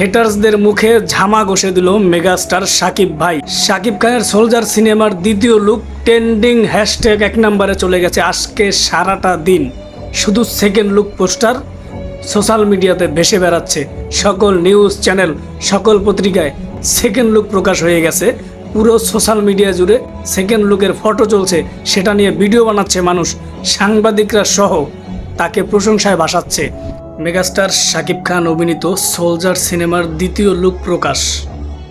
হেটার্সদের মুখে ঝামা ঘষে দিল মেগাস্টার সাকিব ভাই। সাকিব খানের সোলজার সিনেমার দ্বিতীয় লুক ট্রেন্ডিং হ্যাশট্যাগ এক নম্বরে চলে গেছে আজকে সারাটা দিন। শুধু সেকেন্ড লুক পোস্টার সোশ্যাল মিডিয়াতে ভেসে বেড়াচ্ছে। সকল নিউজ চ্যানেল সকল পত্রিকায় সেকেন্ড লুক প্রকাশ হয়ে গেছে। পুরো সোশ্যাল মিডিয়া জুড়ে সেকেন্ড লুকের ফটো চলছে, সেটা নিয়ে ভিডিও বানাচ্ছে মানুষ। সাংবাদিকরা সহ তাকে প্রশংসায় ভাসাচ্ছে। মেগাস্টার শাকিব খান অভিনীত সোলজার সিনেমার দ্বিতীয় লুক প্রকাশ।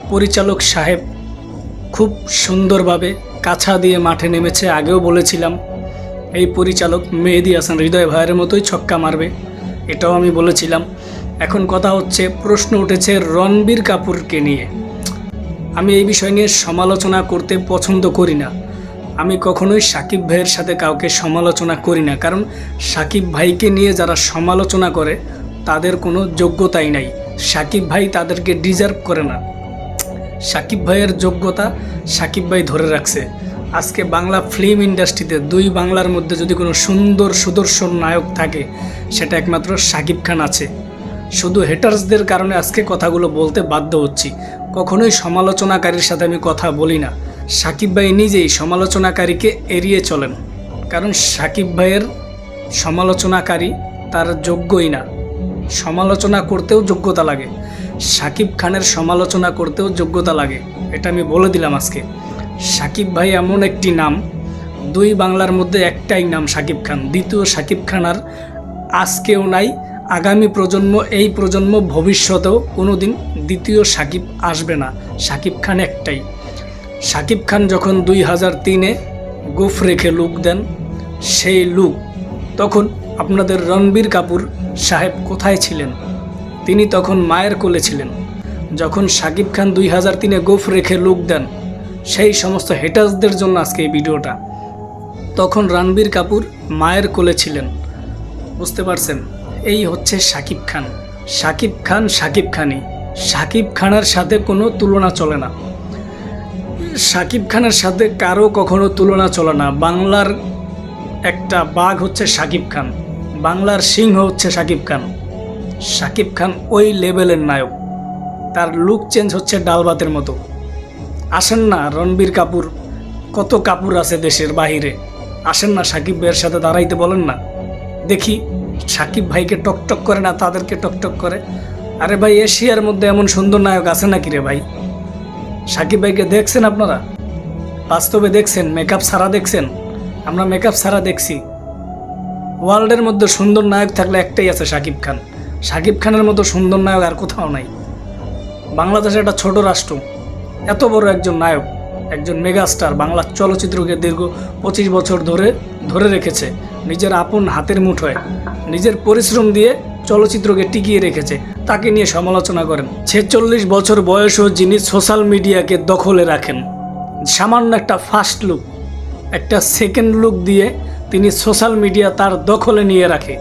পরিচালক সাহেব খুব সুন্দরভাবে কাছা দিয়ে মাঠে নেমেছে, আগেও বলেছিলাম, এই পরিচালক মেহেদি হাসান হৃদয় ভাইয়ের মতোই ছক্কা মারবে। এটাও আমি বলেছিলাম। এখন কথা হচ্ছে, প্রশ্ন উঠেছে রণবীর কাপুরকে নিয়ে। আমি এই বিষয় নিয়ে সমালোচনা করতে পছন্দ করি না। আমি কখনোই সাকিব ভাইয়ের সাথে কাউকে সমালোচনা করি না, কারণ সাকিব ভাইকে নিয়ে যারা সমালোচনা করে, তাদের কোনো যোগ্যতাই নাই। সাকিব ভাই তাদেরকে ডিজার্ভ করে না। সাকিব ভাইয়ের যোগ্যতা সাকিব ভাই ধরে রাখছে। আজকে বাংলা ফিল্ম ইন্ডাস্ট্রিতে দুই বাংলার মধ্যে যদি কোনো সুন্দর সুদর্শন নায়ক থাকে, সেটা একমাত্র সাকিব খান আছে। শুধু হেটার্সদের কারণে আজকে কথাগুলো বলতে বাধ্য হচ্ছি। কখনোই সমালোচনাকারীর সাথে আমি কথা বলি না। সাকিব ভাই নিজেই সমালোচনাকারীকে এড়িয়ে চলেন। কারণ সাকিব ভাইয়ের সমালোচনাকারী তার যোগ্যই না। সমালোচনা করতেও যোগ্যতা লাগে। সাকিব খানের সমালোচনা করতেও যোগ্যতা লাগে। এটা আমি বলে দিলাম আজকে। সাকিব ভাই এমন একটি নাম, দুই বাংলার মধ্যে একটাই নাম সাকিব খান। দ্বিতীয় সাকিব খান আর আজকেও নাই। আগামী প্রজন্ম, এই প্রজন্ম ভবিষ্যতেও কোনো দিন দ্বিতীয় সাকিব আসবে না। সাকিব খান একটাই। সাকিব খান যখন দুই হাজার তিনে গোফ রেখে লুক দেন, সেই লুক, তখন আপনাদের রণবীর কাপুর সাহেব কোথায় ছিলেন? তিনি তখন মায়ের কোলে ছিলেন। যখন সাকিব খান দুই হাজার তিনে গোফ রেখে লুক দেন, সেই সমস্ত হেটার্সদের জন্য আজকে এই ভিডিওটা। তখন রণবীর কাপুর মায়ের কোলে ছিলেন। বুঝতে পারছেন? এই হচ্ছে সাকিব খান। সাকিব খান সাকিব খানই। সাকিব খানের সাথে কোনো তুলনা চলে না। সাকিব খানের সাথে কারও কখনো তুলনা চলে না। বাংলার একটা বাঘ হচ্ছে সাকিব খান, বাংলার সিংহ হচ্ছে সাকিব খান। সাকিব খান ওই লেভেলের নায়ক, তার লুক চেঞ্জ হচ্ছে ডালবাতের মতো। আসেন না রণবীর কাপুর, কত কাপুর আছে দেশের বাহিরে। আসেন না সাকিব ভাইয়ের সাথে দাঁড়াইতে বলেন না। দেখি সাকিব ভাইকে টকটক করে না তাদেরকে টকটক করে? আরে ভাই, এশিয়ার মধ্যে এমন সুন্দর নায়ক আছে নাকি রে ভাই? সাকিব ভাইকে দেখছেন আপনারা? বাস্তবে দেখছেন মেকআপ ছাড়া দেখছেন। আমরা মেকআপ ছাড়া দেখছি। ওয়ার্ল্ডের মধ্যে সুন্দর নায়ক থাকলে একটাই আছে সাকিব খান। সাকিব খানের মতো সুন্দর নায়ক আর কোথাও নাই। বাংলাদেশ একটা ছোট রাষ্ট্র, এত বড় একজন নায়ক, একজন মেগাস্টার বাংলা চলচ্চিত্রকে দীর্ঘ পঁচিশ বছর ধরে ধরে রেখেছে। নিজের আপন হাতের মুঠোয়, নিজের পরিশ্রম দিয়ে চলচ্চিত্রকে টিকিয়ে রেখেছে। তাকে নিয়ে সমালোচনা করেন। ছেচল্লিশ বছর বয়সও যিনি সোশ্যাল মিডিয়াকে দখলে রাখেন, সামান্য একটা ফার্স্ট লুক, একটা সেকেন্ড লুক দিয়ে তিনি সোশ্যাল মিডিয়া তার দখলে নিয়ে রাখে।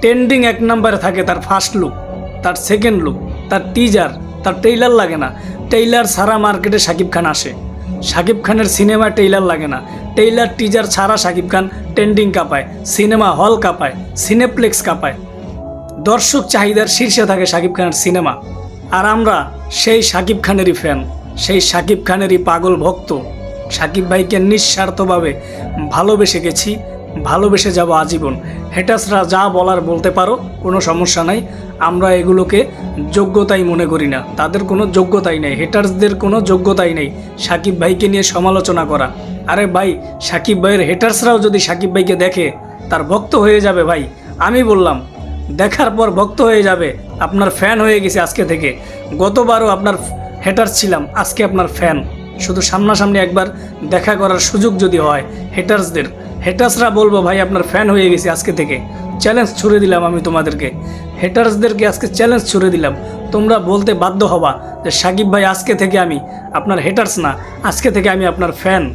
ট্রেন্ডিং এক নম্বরে থাকে তার ফার্স্ট লুক, তার সেকেন্ড লুক, তার টিজার, তার টেইলার লাগে না। টেইলার ছাড়া মার্কেটে শাকিব খান আসে। শাকিব খানের সিনেমা টেইলার লাগে না। টেইলার টিজার ছাড়া শাকিব খান ট্রেন্ডিং কাঁপায়, সিনেমা হল কাঁপায়, সিনেপ্লেক্স কাঁপায়। দর্শক চাহিদার শীর্ষে থাকে শাকিব খানের সিনেমা। আর আমরা সেই শাকিব খানেরই ফ্যান সেই শাকিব খানেরই পাগল ভক্ত। শাকিব ভাইকে নিঃস্বার্থভাবে ভালোবেসে গেছি, ভালোবেসে যাব আজীবন। হেটাসরা যা বলার বলতে পারো, কোনো সমস্যা নাই। আমরা এগুলোকে যোগ্যতাই মনে করি না। তাদের কোনো যোগ্যতাই নেই, হেটার্সদের কোনো যোগ্যতাই নেই সাকিব ভাইকে নিয়ে সমালোচনা করা। আরে ভাই সাকিব ভাইয়ের হেটার্সরাও যদি সাকিব ভাইকে দেখে, তার ভক্ত হয়ে যাবে ভাই। আমি বললাম দেখার পর ভক্ত হয়ে যাবে। আপনার ফ্যান হয়ে গেছে আজকে থেকে। গতবারও আপনার হেটার ছিলাম, আজকে আপনার ফ্যান শুধু সামনাসামনি একবার দেখা করার সুযোগ যদি হয় হেটার্সদের হেটার্সরা বলব, ভাই, আপনার ফ্যান হয়ে গেছে আজকে থেকে। চ্যালেঞ্জ ছুড়ে দিলাম আমি তোমাদেরকে। হেটার্সদেরকে আজকে চ্যালেঞ্জ ছুড়ে দিলাম। তোমরা বলতে বাধ্য হবা যে, সাকিব ভাই, আজকে থেকে আমি আপনার হেটার্স না আজকে থেকে আমি আপনার ফ্যান